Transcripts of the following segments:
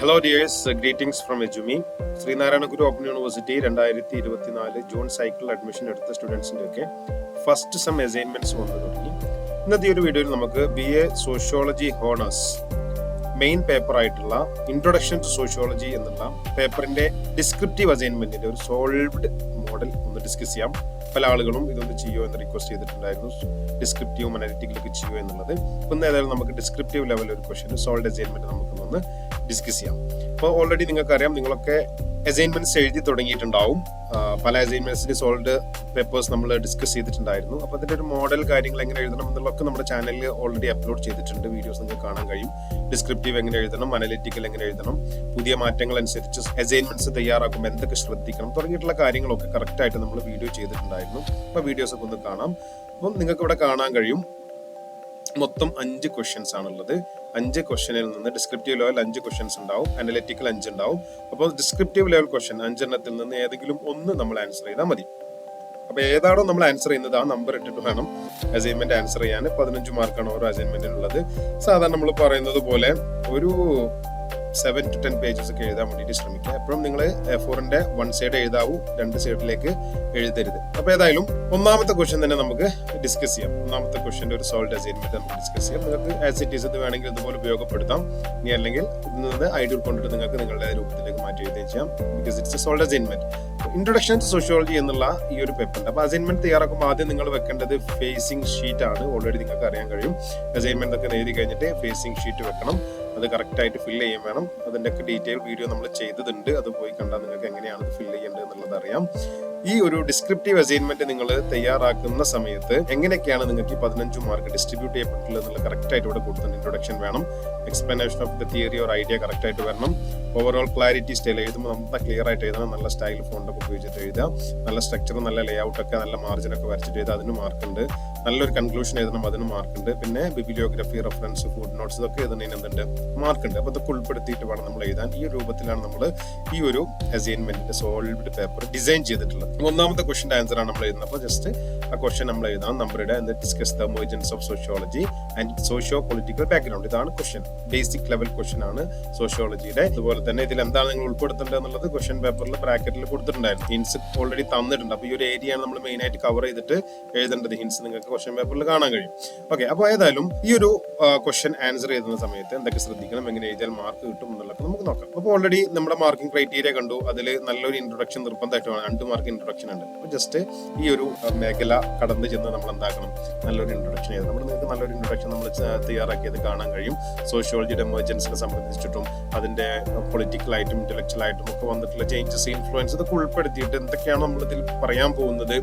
Hello dears greetings from എജുമി Sreenarayana Guru open university രണ്ടായിരത്തി ഇരുപത്തിനാല് ജൂൺ സൈക്കിൾ അഡ്മിഷൻ എടുത്ത സ്റ്റുഡൻസിന്റെ ഒക്കെ ഫസ്റ്റ് സം അസൈൻമെന്റ്സ് വന്നു തുടങ്ങി. ഇന്നത്തെ ഒരു വീഡിയോയിൽ നമുക്ക് B A sociology honours main paper ആയിട്ടുള്ള ഇൻട്രൊഡക്ഷൻ ടു സോഷ്യോളജി എന്നുള്ള പേപ്പറിന്റെ ഡിസ്ക്രിപ്റ്റീവ് അസൈൻമെന്റിന്റെ ഒരു സോൾവ്ഡ് മോഡൽ ഒന്ന് ഡിസ്കസ് ചെയ്യാം. പല ആളുകളും ഇതൊന്ന് ചെയ്യോ എന്ന് റിക്വസ്റ്റ് ചെയ്തിട്ടുണ്ടായിരുന്നു. ഡിസ്ക്രിപ്റ്റീവും അനലിറ്റിക്കലൊക്കെ ചെയ്യുമോ എന്നുള്ളത്. ഒന്ന് ഏതായാലും നമുക്ക് ഡിസ്ക്രിപ്റ്റീവ് ലെവൽ ഒരു ക്വസ്റ്റ്യൻ സോൾഡ് അസൈൻമെന്റ് നമുക്കൊന്ന് ഡിസ്കസ് ചെയ്യാം. അപ്പോൾ ഓൾറെഡി നിങ്ങൾക്കറിയാം നിങ്ങളൊക്കെ അസൈൻമെന്റ്സ് എഴുതി തുടങ്ങിയിട്ടുണ്ടാവും. പല അസൈൻമെന്റ്സിന്റെ സോൾഡ് പേപ്പേഴ്സ് നമ്മൾ ഡിസ്കസ് ചെയ്തിട്ടുണ്ടായിരുന്നു. അപ്പോൾ അതിന്റെ ഒരു മോഡൽ കാര്യങ്ങൾ എങ്ങനെ എഴുതണം എന്നുള്ളതൊക്കെ നമ്മുടെ ചാനലിൽ ഓൾറെഡി അപ്ലോഡ് ചെയ്തിട്ടുണ്ട്. വീഡിയോസ് നിങ്ങൾക്ക് കാണാൻ കഴിയും. ഡിസ്ക്രിപ്റ്റീവ് എങ്ങനെ എഴുതണം അനലിറ്റിക്കൽ എങ്ങനെ എഴുതണം പുതിയ മാറ്റങ്ങൾ അനുസരിച്ച് അസൈൻമെന്റ്സ് തയ്യാറാക്കുമ്പോൾ എന്തൊക്കെ ശ്രദ്ധിക്കണം തുടങ്ങിയിട്ടുള്ള കാര്യങ്ങളൊക്കെ കറക്റ്റായിട്ട് നമ്മൾ വീഡിയോ ചെയ്തിട്ടുണ്ടായിരുന്നു. അപ്പോൾ വീഡിയോസ് ഒക്കെ ഒന്ന് കാണാം. അപ്പം നിങ്ങൾക്ക് ഇവിടെ കാണാൻ കഴിയും. മൊത്തം അഞ്ച് ക്വസ്റ്റ്യൻസ് ആണുള്ളത്. അഞ്ച് ക്വസ്റ്റ്യനിൽ നിന്ന് ഡിസ്ക്രിപ്റ്റീവ് ലെവൽ അഞ്ച് ക്വസ്റ്റ്യൻസ് ഉണ്ടാവും. അനലറ്റിക്കൽ അഞ്ച് ഉണ്ടാവും. അപ്പോൾ ഡിസ്ക്രിപ്റ്റീവ് ലെവൽ ക്വസ്റ്റ്യൻ അഞ്ചെണ്ണത്തിൽ നിന്ന് ഏതെങ്കിലും ഒന്ന് നമ്മൾ ആൻസർ ചെയ്താൽ മതി. അപ്പൊ ഏതാണോ നമ്മൾ ആൻസർ ചെയ്യുന്നത് ആ നമ്പർ ഇട്ടിട്ട് വേണം അസൈൻമെന്റ് ആൻസർ ചെയ്യാൻ. പതിനഞ്ച് മാർക്കാണ് ഓരോ അസൈൻമെന്റിനുള്ളത് സാധാരണ നമ്മൾ പറയുന്നത് പോലെ ഒരു സെവൻ ടു ടെൻ പേജസ് ഒക്കെ എഴുതാൻ വേണ്ടിയിട്ട് ശ്രമിക്കുക. എപ്പോഴും നിങ്ങൾ എ ഫോറിന്റെ വൺ സൈഡ് എഴുതാവൂ രണ്ട് സൈഡിലേക്ക് എഴുതരുത്. അപ്പൊ ഏതായാലും ഒന്നാമത്തെ ക്വസ്റ്റ്യൻ തന്നെ നമുക്ക് ഡിസ്കസ് ചെയ്യാം. ഒന്നാമത്തെ ക്വസ്റ്റ്യന്റെ ഒരു സോൾഡ് അസൈൻമെന്റ് നമുക്ക് ഡിസ്കസ് ചെയ്യാം. നിങ്ങൾക്ക് ആസ് ഇറ്റ് ഈസ് ഇത് വേണമെങ്കിൽ ഇതുപോലെ ഉപയോഗപ്പെടുത്താം. ഇനി അല്ലെങ്കിൽ ഇതിൽ നിന്ന് ഐഡിയ ഉൾക്കൊണ്ടിട്ട് നിങ്ങൾക്ക് നിങ്ങളുടെ രൂപത്തിലേക്ക് മാറ്റി എഴുതുകയും ചെയ്യാം. Because it's a solved assignment introduction to sociology എന്നുള്ള ഈ ഒരു പേപ്പർ അപ്പൊ അസൈൻമെന്റ് തയ്യാറാക്കുമ്പോൾ ആദ്യം നിങ്ങൾ വെക്കേണ്ടത് ഫേസിംഗ് ഷീറ്റ് ആണ്. ഓൾറെഡി നിങ്ങൾക്ക് അറിയാൻ കഴിയും. അസൈൻമെന്റ് ഒക്കെ എഴുതി കഴിഞ്ഞിട്ട് ഫേസിംഗ് ഷീറ്റ് വെക്കണം. അത് കറക്റ്റായിട്ട് ഫില്ല് ചെയ്യാൻ വേണം. അതിന്റെ ഒക്കെ ഡീറ്റെയിൽ വീഡിയോ നമ്മൾ ചെയ്തിട്ടുണ്ട് അത് പോയി കണ്ടാൽ നിങ്ങൾക്ക് എങ്ങനെയാണ് അത് ഫില്ല് ചെയ്യേണ്ടത് എന്നുള്ളത് അറിയാം. ഈ ഒരു ഡിസ്ക്രിപ്റ്റീവ് അസൈൻമെന്റ് നിങ്ങൾ തയ്യാറാക്കുന്ന സമയത്ത് എങ്ങനെയൊക്കെയാണ് നിങ്ങൾക്ക് ഈ പതിനഞ്ച് മാർക്ക് ഡിസ്ട്രിബ്യൂട്ട് ചെയ്യപ്പെട്ടുള്ളത് എന്നുള്ള കറക്റ്റ് ആയിട്ട് ഇവിടെ കൊടുത്തിട്ടുണ്ട് ഇൻട്രൊഡക്ഷൻ വേണം. Explanation of the theory or idea correct ആയിട്ട് വരണം. ഓവറോൾ ക്ലാരിറ്റി സ്റ്റൈൽ എഴുതുമ്പോൾ നമ്മൾ ക്ലിയർ ആയിട്ട് എഴുതണം. നല്ല സ്റ്റൈൽ ഫോണ്ടൊക്കെ ഉപയോഗിച്ചിട്ട് എഴുതാം നല്ല സ്ട്രക്ചർ നല്ല ലേഔട്ട് ഒക്കെ നല്ല മാർജിൻ ഒക്കെ വരച്ചിട്ട് എഴുതാം അതിന് മാർക്കുണ്ട് നല്ലൊരു കൺക്ലൂഷൻ എഴുതണം അതിന് മാർക്കുണ്ട് പിന്നെ ബിബിലിയോഗ്രഫി റെഫറൻസ് ഫുഡ് നോട്ട്സ് ഇതൊക്കെ എഴുതുന്നതിന് എന്തുണ്ട്? മാർക്കുണ്ട് അപ്പോൾ ഇതൊക്കെ ഉൾപ്പെടുത്തിയിട്ട് വേണം നമ്മൾ എഴുതാൻ. ഈ രൂപത്തിലാണ് നമ്മൾ ഈ ഒരു അസൈൻമെന്റിന്റെ സോൾവ്ഡ് പേപ്പർ ഡിസൈൻ ചെയ്തിട്ടുള്ളത്. ഒന്നാമത്തെ ക്വസ്റ്റിന്റെ ആൻസർ ആണ് നമ്മൾ എഴുതുന്നത്. അപ്പോൾ ജസ്റ്റ് ആ ക്വസ്റ്റ്യൻ നമ്മൾ എഴുതാം. എന്നിട്ട് discuss the emergence of sociology and socio political background ഇതാണ് ക്വസ്റ്റ്യൻ ബേസിക് ലെവൽ ക്വസ്റ്റ്യൻ ആണ് സോഷ്യോളജിയുടെ അതുപോലെ തന്നെ ഇതിൽ എന്താണ് നിങ്ങൾ ഉൾപ്പെടുത്തേണ്ടത് എന്നുള്ളത് ക്വസ്റ്റ്യൻ പേപ്പറിൽ ബ്രാക്കറ്റിൽ കൊടുത്തിട്ടുണ്ടായിരുന്നു. ഹിൻസ് ഓൾറെഡി തന്നിട്ടുണ്ട്. അപ്പോൾ ഈ ഒരു ഏരിയ ആണ് നമ്മൾ മെയിൻ ആയിട്ട് കവർ ചെയ്തിട്ട് എഴുതേണ്ടത്. ഹിൻസ് നിങ്ങൾക്ക് ക്വസ്റ്റ്യൻ പേപ്പറിൽ കാണാൻ കഴിയും. ഓക്കെ അപ്പോൾ ഏതായാലും ഈ ഒരു ക്വസ്റ്റ്യൻ ആൻസർ ചെയ്യുന്ന സമയത്ത് എന്തൊക്കെ ശ്രദ്ധിക്കണം എങ്ങനെ എഴുതിയാൽ മാർക്ക് കിട്ടും എന്നുള്ളത് നമുക്ക് നോക്കാം. അപ്പോൾ ഓൾറെഡി നമ്മുടെ മാർക്കിംഗ് ക്രൈറ്റീരിയ കണ്ടു. അതിൽ നല്ലൊരു ഇൻട്രൊഡക്ഷൻ നിർബന്ധമായിട്ട് രണ്ട് മാർക്ക് ഇൻട്രൊഡക്ഷൻ ഉണ്ട്. അപ്പോൾ ജസ്റ്റ് ഈ ഒരു മേഖല കടന്നു ചെന്ന് നമ്മൾ എന്താക്കണം നല്ലൊരു ഇൻട്രൊഡക്ഷൻ ചെയ്ത്. നമ്മൾ നിങ്ങൾക്ക് നല്ലൊരു ഇൻട്രൊഡക്ഷൻ നമ്മൾ തയ്യാറാക്കിയത് കാണാൻ കഴിയും. സോഷ്യോളജിയുടെ എമർജൻസിനെ സംബന്ധിച്ചിട്ടും അതിന്റെ ഇന്റലക്ച്വൽ ആയിട്ടും ഒക്കെ വന്നിട്ടുള്ള ചേഞ്ചസ് ഇൻഫ്ലുവൻസ് ഇതൊക്കെ ഉൾപ്പെടുത്തിയിട്ട് എന്തൊക്കെയാണ് നമ്മൾ ഇതിൽ പറയാൻ പോകുന്നത്?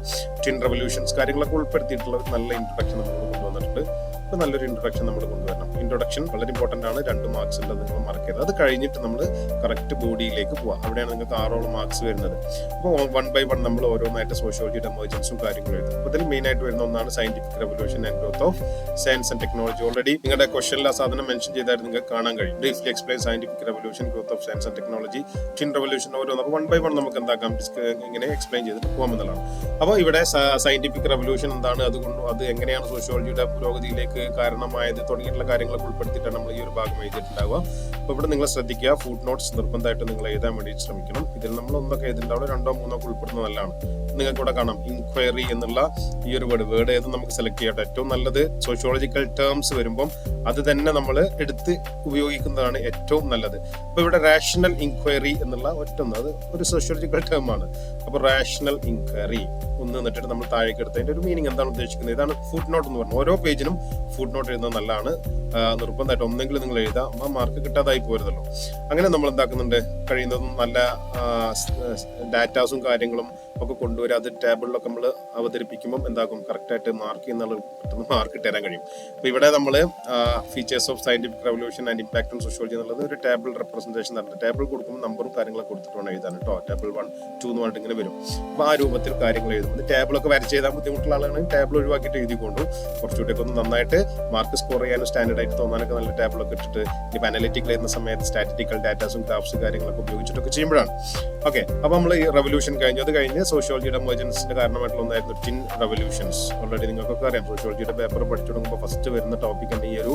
ടിൻ റെവല്യൂഷൻസ് കാര്യങ്ങളൊക്കെ ഉൾപ്പെടുത്തിയിട്ടുള്ള നല്ല ഇൻട്രൊഡക്ഷൻ നമ്മൾ കൊണ്ടുവന്നിട്ടുണ്ട്. അപ്പൊ നല്ലൊരു ഇൻട്രൊഡക്ഷൻ നമ്മൾ കൊണ്ടുവരണം. ഇൻട്രൊഡക്ഷൻ വളരെ ഇമ്പോർട്ടന്റ് ആണ്. രണ്ട് മാർക്സ് ഉള്ളത് നിങ്ങൾ മറക്കരുത്. അത് കഴിഞ്ഞിട്ട് നമ്മൾ കറക്റ്റ് ബോഡിയിലേക്ക് പോവാം. അവിടെയാണ് നിങ്ങൾക്ക് ആറോളം മാർക്സ് വരുന്നത്. അപ്പോൾ വൺ ബൈ വൺ നമ്മൾ ഓരോന്നായിട്ട് സോഷ്യോളജിയുടെ എമർജൻസും കാര്യങ്ങളും എഴുതും. അപ്പോൾ ഇതിൽ മെയിൻ ആയിട്ട് വരുന്ന ഒന്നാണ് scientific revolution and growth of science and technology already നിങ്ങളുടെ ക്വസ്റ്റനിൽ ആ സാധനം മെൻഷൻ ചെയ്തായിരുന്നു. നിങ്ങൾക്ക് കാണാൻ കഴിയും. Briefly explain scientific revolution growth of science and technology tin revolution ഓരോന്ന്. അപ്പോൾ വൺ ബൈ വൺ നമുക്ക് എന്താക്കാം? ഇങ്ങനെ എക്സ്പ്ലെയിൻ ചെയ്തിട്ട് പോകാമെന്നുള്ളതാണ് അപ്പോൾ ഇവിടെ സയന്റിഫിക് റെവല്യൂഷൻ എന്താണ്? അതുകൊണ്ട് അത് എങ്ങനെയാണ് സോഷ്യോളജിയുടെ പുരോഗതിയിലേക്ക് കാരണമായത് തുടങ്ങിയിട്ടുള്ള കാര്യങ്ങളൊക്കെ ഉൾപ്പെടുത്തിയിട്ടാണ് നമ്മൾ ഈ ഒരു ഭാഗം എഴുതിയിട്ടുണ്ടാവുക. അപ്പോൾ ഇവിടെ നിങ്ങൾ ശ്രദ്ധിക്കുക ഫുഡ് നോട്ട്സ് നിർബന്ധമായിട്ട് നിങ്ങൾ എഴുതാൻ വേണ്ടി ശ്രമിക്കണം. ഇതിൽ നമ്മൾ ഒന്നൊക്കെ എഴുതിയിട്ടുണ്ടാവും രണ്ടോ മൂന്നോ ഒക്കെ ഉൾപ്പെടുന്നത് നല്ലതാണ് നിങ്ങൾക്ക് ഇവിടെ കാണാം ഇൻക്വയറി എന്നുള്ള ഈ ഒരു വേർഡ് വേർഡ് ഏത് നമുക്ക് സെലക്ട് ചെയ്യട്ടെ ഏറ്റവും നല്ലത് സോഷ്യോളജിക്കൽ ടേംസ് വരുമ്പം അത് തന്നെ നമ്മൾ എടുത്ത് ഉപയോഗിക്കുന്നതാണ് ഏറ്റവും നല്ലത്. അപ്പൊ ഇവിടെ റാഷണൽ ഇൻക്വയറി എന്നുള്ള ഒറ്റ ഒന്ന്. അത് ഒരു സോഷ്യോളജിക്കൽ ടേം ആണ്. അപ്പൊ റാഷണൽ ഇൻക്വയറി ഒന്ന് എന്നിട്ട് നമ്മൾ താഴേക്ക് എടുത്തതിന്റെ ഒരു മീനിങ് എന്താണ് ഉദ്ദേശിക്കുന്നത്? ഇതാണ് ഫുഡ് നോട്ട് എന്ന് പറഞ്ഞു ഓരോ പേജിനും ഫുഡ് നോട്ട് എഴുതുന്നത് നല്ലതാണ്. നിർബന്ധമായിട്ട് ഒന്നെങ്കിലും നിങ്ങൾ എഴുതാം. ആ മാർക്ക് കിട്ടാതായി പോരുതല്ലോ. അങ്ങനെ നമ്മൾ എന്താക്കുന്നുണ്ട്? കഴിയുന്നതും നല്ല ഡാറ്റാസും കാര്യങ്ങളും ഒക്കെ കൊണ്ടുവരിക അത് ടേബിളിലൊക്കെ നമ്മൾ അവതരിപ്പിക്കുമ്പോൾ എന്താക്കും കറക്റ്റായിട്ട് മാർക്ക് എന്നുള്ള പെട്ടെന്ന് മാർക്ക് തരാൻ കഴിയും. അപ്പോൾ ഇവിടെ നമ്മൾ features of scientific revolution and impact on sociology എന്നുള്ളത് ഒരു ടേബിൾ റെപ്രസെന്റേഷൻ തന്നെ ടേബിൾ കൊടുക്കുമ്പോൾ നമ്പറും കാര്യങ്ങളൊക്കെ കൊടുത്തിട്ട് വേണം എഴുതാൻ കേട്ടോ. ടേബിൾ വൺ ടു എന്ന് പറഞ്ഞിട്ട് ഇങ്ങനെ വരും. അപ്പോൾ ആ രൂപത്തിൽ കാര്യങ്ങൾ എഴുതും. ടേബിളൊക്കെ വരച്ച് ചെയ്താൽ ബുദ്ധിമുട്ടുള്ള ആളാണ്. ടേബിൾ ഒഴിവാക്കിയിട്ട് എഴുതിക്കൊണ്ടു കുറച്ചുകൂടി ഒന്ന് നന്നായിട്ട് മാർക്ക് സ്കോർ ചെയ്യാനും സ്റ്റാൻഡേർഡ് ആയിട്ട് തോന്നാനൊക്കെ നല്ല ടേബിളൊക്കെ ഇട്ടിട്ട് ഇനി അനലിറ്റിക്കൽ എന്ന സമയത്ത് സ്റ്റാറ്റിറ്റിക്കൽ ഡാറ്റാസും ഗ്രാഫ്സും കാര്യങ്ങളൊക്കെ ഉപയോഗിച്ചിട്ടൊക്കെ ചെയ്യുമ്പോഴാണ്. ഓക്കെ അപ്പൊ നമ്മൾ ഈ റെവല്യൂഷൻ കഴിഞ്ഞു. അത് കഴിഞ്ഞ് സോഷ്യോളജിയുടെ എമർജൻസിന്റെ കാരണമായിട്ടുള്ള ഒന്നായിരുന്നു ടിൻ റെവല്യൂഷൻസ് ഓൾറെഡി നിങ്ങൾക്കൊക്കെ അറിയാം സോഷ്യോളജിയുടെ പേപ്പർ പഠിച്ചു തുടങ്ങുമ്പോൾ ഫസ്റ്റ് വരുന്ന ടോപ്പിക് ഈ ഒരു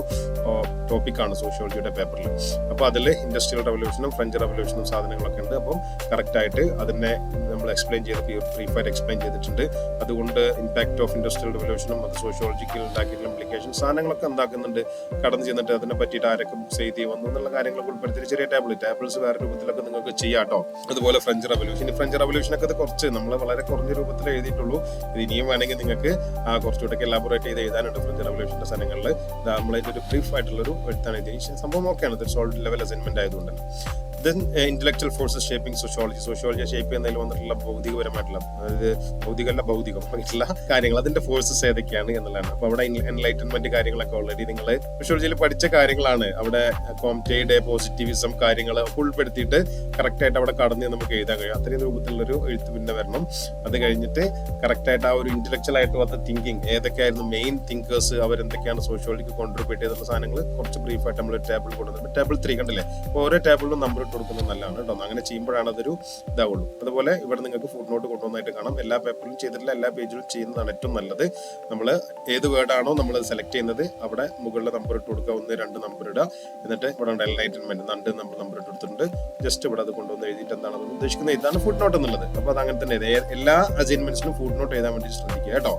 ടോപ്പിക്കാണ് സോഷ്യോളജിയുടെ പേപ്പറിൽ അപ്പോൾ അതിൽ ഇൻഡസ്ട്രിയൽ റെവല്യൂഷനും ഫ്രഞ്ച് റെവല്യൂഷനും സാധനങ്ങളൊക്കെ ഉണ്ട്. അപ്പം കറക്റ്റായിട്ട് അതിനെ നമ്മൾ എക്സ്പ്ലെയിൻ ചെയ്ത് ഫയർ എക്സ്പ്ലെയിൻ ചെയ്തിട്ടുണ്ട്. അതുകൊണ്ട് ഇമ്പാക്ട് ഓഫ് ഇൻഡസ്ട്രിയൽ റെവല്യൂഷനും അത് സോഷ്യോളജിക്കൽ ഉണ്ടാക്കിയിട്ടുള്ള ഇംപ്ലിക്കേഷൻ സാധനങ്ങളൊക്കെ എന്താക്കുന്നുണ്ട് കടന്നു ചെന്നിട്ട് അതിനെ പറ്റിയിട്ട് ആരൊക്കെ എഴുതി വന്നു എന്നുള്ള കാര്യങ്ങളൊക്കെ ഉൾപ്പെടുത്തി ചെറിയ ടേബിൾ ടാബ്ലറ്റ്സ് വേറെ രൂപത്തിലൊക്കെ നിങ്ങൾക്ക് ചെയ്യാം കേട്ടോ അതുപോലെ ഫ്രഞ്ച് റവല്യൂഷൻ ഫ്രഞ്ച് റവല്യൂഷനൊക്കെ ഇത് കുറച്ച് നമ്മൾ വളരെ കുറഞ്ഞ രൂപത്തിൽ എഴുതിയിട്ടുള്ളൂ. ഇത് ഇനിയും വേണമെങ്കിൽ നിങ്ങൾക്ക് കുറച്ചുകൂടെ എലാബറേറ്റ് ചെയ്ത് എഴുതാനുണ്ട് ഫ്രഞ്ച് റവല്യൂഷന്റെ സ്ഥലങ്ങളിൽ നമ്മളതിന്റെ ഒരു ബ്രീഫ് ആയിട്ടുള്ള ഒരു എഴുത്താണ്. ഇത് സംഭവം ഓക്കെയാണ് ഇത് സോൾഡ് ലെവൽ അസൈൻമെന്റ് ആയതുകൊണ്ട്. Then intellectual forces shaping sociology sociology shape ചെയ്യുന്നതിൽ വന്നിട്ടുള്ള ഭൗതികപരമായിട്ടുള്ള അതായത് ഭൗതികമല്ല ഭൗതികം ആയിട്ടുള്ള കാര്യങ്ങൾ. അതിന്റെ ഫോഴ്സസ് ഏതൊക്കെയാണ് എന്നുള്ളതാണ്. അപ്പൊ അവിടെ എൻലൈറ്റൻമെന്റ് കാര്യങ്ങളൊക്കെ ഓൾറെഡി നിങ്ങൾ സോഷ്യോളജിയിൽ പഠിച്ച കാര്യങ്ങളാണ്. അവിടെ കോംറ്റയുടെ പോസിറ്റിവിസം കാര്യങ്ങൾ ഉൾപ്പെടുത്തിയിട്ട് കറക്റ്റ് ആയിട്ട് അവിടെ കടന്ന് നമുക്ക് എഴുതാൻ കഴിയും. അത്രയും രൂപത്തിലുള്ളൊരു എഴുത്ത് പിന്നെ വരണം. അത് കഴിഞ്ഞിട്ട് കറക്റ്റ് ആയിട്ട് ആ ഒരു ഇന്റലക്ച്വൽ ആയിട്ട് വന്ന തിങ്കിങ് ഏതൊക്കെയായിരുന്നു മെയിൻ തിങ്കേഴ്സ് അവരെന്തൊക്കെയാണ് സോഷ്യോളജിക്ക് കോൺട്രിബ്യൂട്ട് ചെയ്തിട്ടുള്ള സാധനങ്ങൾ കുറച്ച് ബ്രീഫായിട്ട് നമ്മൾ ടേബിൾ കൊണ്ടുവന്നിട്ട് ടേബിൾ ത്രീ കണ്ടില്ലേ? ഓരോ ടേബിളിലും നമ്പർ ഇട്ട് കൊടുക്കുന്നത് നല്ലതാണ് കേട്ടോ. അങ്ങനെ ചെയ്യുമ്പോഴാണ് അതൊരു ഇതാവുള്ളൂ. അതുപോലെ ഇവിടെ നിങ്ങൾക്ക് ഫുഡ് നോട്ട് കൊണ്ടുവന്നായിട്ട് കാണാം. എല്ലാ പേപ്പറിലും ചെയ്തിട്ടില്ല എല്ലാ പേജിലും ചെയ്യുന്നതാണ് ഏറ്റവും നല്ലത്. നമ്മൾ ഏത് വേർഡാണോ നമ്മൾ സെലക്ട് ചെയ്യുന്നത് അവിടെ മുകളിലെ നമ്പർ ഇട്ട് കൊടുക്കുക. ഒന്ന് രണ്ട് നമ്പർ ഇടുക. എന്നിട്ട് ഇവിടെ എൻലൈറ്റൻമെന്റ് രണ്ട് നമ്പർ നമ്പർ ഇട്ട് കൊടുത്തിട്ടുണ്ട്. ജസ്റ്റ് ഇവിടെ അത് കൊണ്ടുവന്ന് എഴുതിയിട്ട് എന്താണ് നമ്മൾ ഉദ്ദേശിക്കുന്നത്? ഇതാണ് ഫുഡ് നോട്ട് എന്നുള്ളത്. അപ്പോൾ അത് അങ്ങനെ തന്നെ എല്ലാ അസൈൻമെന്റ്സിനും ഫുഡ് നോട്ട് എഴുതാൻ വേണ്ടി ശ്രദ്ധിക്കുക കേട്ടോ.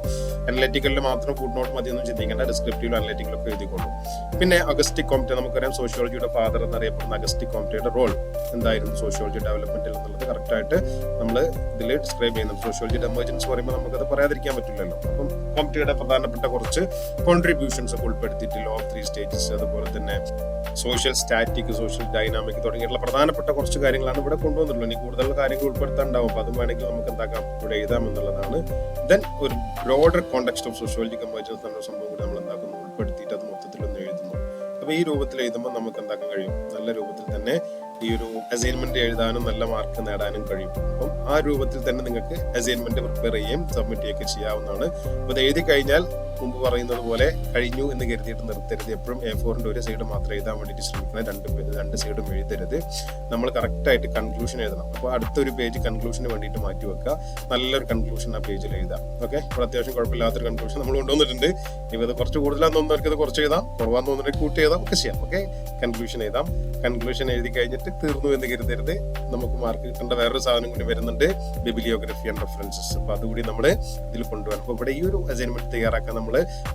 അനലറ്റിക്കലിൽ മാത്രം ഫുഡ് നോട്ട് മതി ഒന്നും ചിന്തിക്കേണ്ട ഡിസ്ക്രിപ്റ്റീവ് അനലറ്റിക്കലൊക്കെ എഴുതിക്കൊള്ളൂ പിന്നെ അഗസ്റ്റിക് കോംറ്റെ നമുക്കറിയാം. സോഷ്യോളജിയുടെ ഫാദർ എന്നറിയപ്പെടുന്ന അഗസ്റ്റിക് കോംറ്റയുടെ റോൾ എന്തായിരുന്നു സോഷ്യോളജി ഡെവലപ്മെന്റിൽ എന്നുള്ളത് കറക്റ്റ് ആയിട്ട് നമ്മൾ ഇതിൽ ഡിസ്ക്രൈബ് ചെയ്യുന്നുണ്ട്. സോഷ്യോളജി എമർജൻസി പറയുമ്പോൾ നമുക്കത് പറയാതിരിക്കാൻ പറ്റില്ലല്ലോ. അപ്പം കോമിറ്റിയുടെ പ്രധാനപ്പെട്ട കുറച്ച് കോൺട്രിബ്യൂഷൻസ് ഒക്കെ ഉൾപ്പെടുത്തിയിട്ട് ലോ ഓഫ് ത്രീ സ്റ്റേജസ് അതുപോലെ തന്നെ സോഷ്യൽ സ്റ്റാറ്റിക് സോഷ്യൽ ഡൈനാമിക് തുടങ്ങിയിട്ടുള്ള പ്രധാനപ്പെട്ട കുറച്ച് കാര്യങ്ങളാണ് ഇവിടെ കൊണ്ടുവന്നിട്ടുള്ളത്. ഇനി കൂടുതൽ കാര്യങ്ങൾ ഉൾപ്പെടുത്താണ്ടാവും അപ്പം അതും വേണമെങ്കിൽ നമുക്ക് എന്താക്കാം? ഇവിടെ എഴുതാം എന്നുള്ളതാണ്. ദെൻ ഒരു broader context of sociology emergence എന്ന സംഭവം കൂടി നമ്മൾ എന്താക്കുന്നു? ഉൾപ്പെടുത്തിയിട്ട് അത് മൊത്തത്തിൽ ഒന്ന് എഴുതുന്നു. അപ്പൊ ഈ രൂപത്തിൽ എഴുതുമ്പോൾ നമുക്ക് എന്താക്കാൻ കഴിയും? നല്ല രൂപത്തിൽ തന്നെ ഈ ഒരു അസൈൻമെന്റ് എഴുതാനും നല്ല മാർക്ക് നേടാനും കഴിയും. അപ്പം ആ രൂപത്തിൽ തന്നെ നിങ്ങൾക്ക് അസൈൻമെന്റ് പ്രിപ്പയർ ചെയ്യുകയും സബ്മിറ്റ് ചെയ്യുകയൊക്കെ ചെയ്യാവുന്നതാണ്. അപ്പോൾ എഴുതി കഴിഞ്ഞാൽ മുമ്പ് പറയുന്നത് പോലെ കഴിഞ്ഞു എന്ന് കരുതിയിട്ട് നിർത്തരുത്. എപ്പോഴും എ ഫോറിന്റെ ഒരു സൈഡ് മാത്രം എഴുതാൻ വേണ്ടിയിട്ട് ശ്രമിക്കണം. രണ്ട് രണ്ട് സൈഡും എഴുതരുത്. നമ്മൾ കറക്റ്റായിട്ട് കൺക്ലൂഷൻ എഴുതണം. അപ്പോൾ അടുത്തൊരു പേജ് കൺക്ലൂഷന് വേണ്ടിയിട്ട് മാറ്റി വെക്കുക. നല്ലൊരു കൺക്ലൂഷൻ ആ പേജിൽ എഴുതാം. ഓക്കെ അപ്പോൾ അത്യാവശ്യം കുഴപ്പമില്ലാത്തൊരു കൺക്ലൂഷൻ നമ്മൾ കൊണ്ടുവന്നിട്ടുണ്ട്. ഇനി ഇത് കുറച്ച് കൂടുതലാന്ന് തോന്നുന്നവർക്ക് ഇത് കുറച്ച് എഴുതാം. കുറവാന്ന് തോന്നുന്നവർക്ക് കൂട്ടി എഴുതാം. ഒക്കെ ചെയ്യാം. ഓക്കെ കൺക്ലൂഷൻ എഴുതാം. കൺക്ലൂഷൻ എഴുതി കഴിഞ്ഞിട്ട് തീർന്നു എന്ന് കരുതരുത്. നമുക്ക് മാർക്ക് കിട്ടേണ്ട വേറൊരു സാധനം കൂടി വരുന്നുണ്ട്. ബിബിലിയോഗ്രഫി ആൻഡ് റെഫറൻസസ് അപ്പോൾ അതുകൂടി നമ്മൾ ഇതിൽ കൊണ്ടുവരണം. അപ്പോൾ ഇവിടെ ഈ ഒരു അസൈൻമെന്റ് തയ്യാറാക്കാൻ നമ്മൾ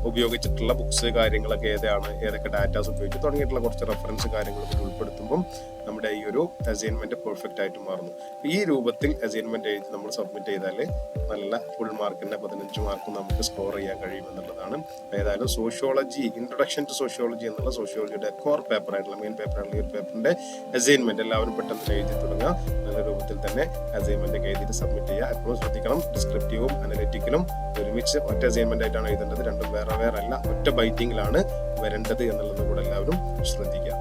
ഉപയോഗിച്ചിട്ടുള്ള ബുക്സ് കാര്യങ്ങളൊക്കെ ഏതാണ് ഏതൊക്കെ ഡാറ്റാസ് ഉപയോഗിച്ച് തുടങ്ങിയിട്ടുള്ള കുറച്ച് റെഫറൻസ് കാര്യങ്ങളൊക്കെ ഉൾപ്പെടുത്തുമ്പം നമ്മുടെ ഈ ഒരു അസൈൻമെന്റ് പെർഫെക്റ്റ് ആയിട്ട് മാറുന്നു. ഈ രൂപത്തിൽ അസൈൻമെന്റ് എഴുതി നമ്മൾ സബ്മിറ്റ് ചെയ്താൽ നല്ല ഫുൾ മാർക്കിന്റെ പതിനഞ്ച് മാർക്ക് നമുക്ക് സ്കോർ ചെയ്യാൻ കഴിയും എന്നുള്ളതാണ്. ഏതായാലും സോഷ്യോളജി ഇൻട്രൊഡക്ഷൻ ടു സോഷ്യോളജി എന്നുള്ള സോഷ്യോളജിയുടെ കോർ പേപ്പർ ആയിട്ടുള്ള മെയിൻ പേപ്പർ ആയിട്ടുള്ള ഈ പേപ്പറിന്റെ അസൈൻമെന്റ് എല്ലാവരും പെട്ടെന്ന് എഴുതി തുടങ്ങുക. നല്ല രൂപത്തിൽ തന്നെ അസൈൻമെന്റ് എഴുതിയിട്ട് സബ്മിറ്റ് ചെയ്യുക. എപ്പോഴും ശ്രദ്ധിക്കണം. ഡിസ്ക്രിപ്റ്റീവും അനലിറ്റിക്കലും ഒരുമിച്ച് ഒറ്റ അസൈൻമെന്റ് ആയിട്ടാണ് എഴുതേണ്ടത്. രണ്ടും വേറെ വേറെ അല്ല ഒറ്റ ബൈറ്റിംഗിലാണ് വരേണ്ടത് എന്നുള്ളത് കൂടെ എല്ലാവരും ശ്രദ്ധിക്കുക.